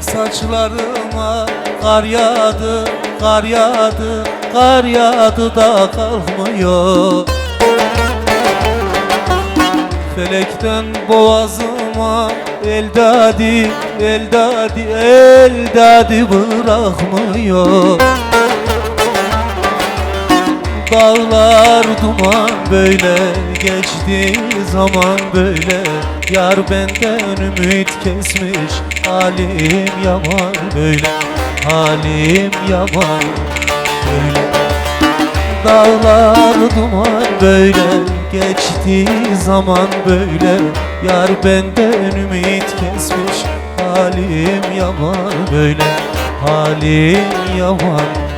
saçlarıma Kar yağdı, kar yağdı, kar yağdı da kalkmıyor Felekten boğazıma el dadi, el dadi, el dadi bırakmıyor Dağlar duman böyle geçti zaman böyle. Yar benden ümit kesmiş halim yaman böyle Halim yaman böyle. Dağlar duman böyle geçti zaman böyle. Yar benden ümit kesmiş halim yaman böyle Halim yaman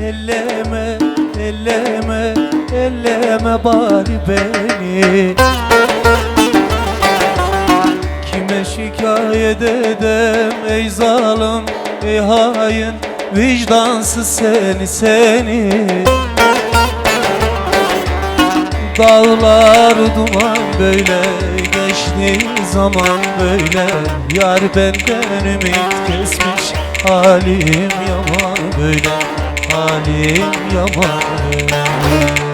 elleme, elleme, elleme bari beni. Kime şikayet edem ey zalim, ey hain Vicdansız seni, seni. Dağlar duman böyle geçti zaman böyle. Yar benden ümit kesmiş halim yaman böyle Halim yaman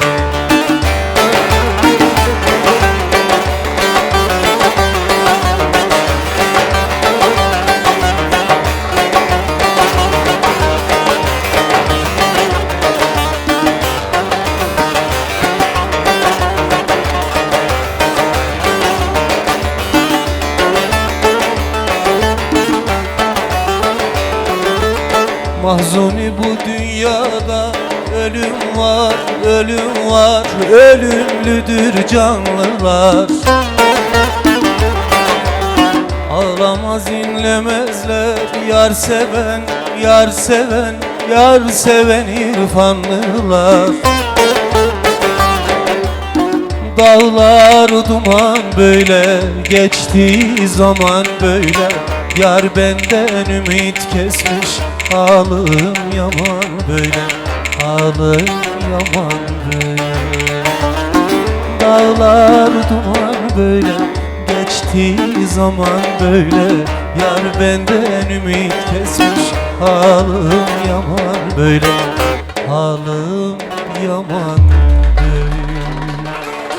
Mahzuni bu dünyada. Ölüm var, ölüm var. Ölümlüdür canlılar. Ağlamaz inlemezler. Yar seven, yar seven Yar seven irfanlılar. Dağlar duman böyle geçti zaman böyle Yar benden ümit kesmiş halim yaman böyle Halim yaman böyle. Dağlar duman böyle geçti zaman böyle. Yar benden ümit kesmiş halim yaman böyle Halim yaman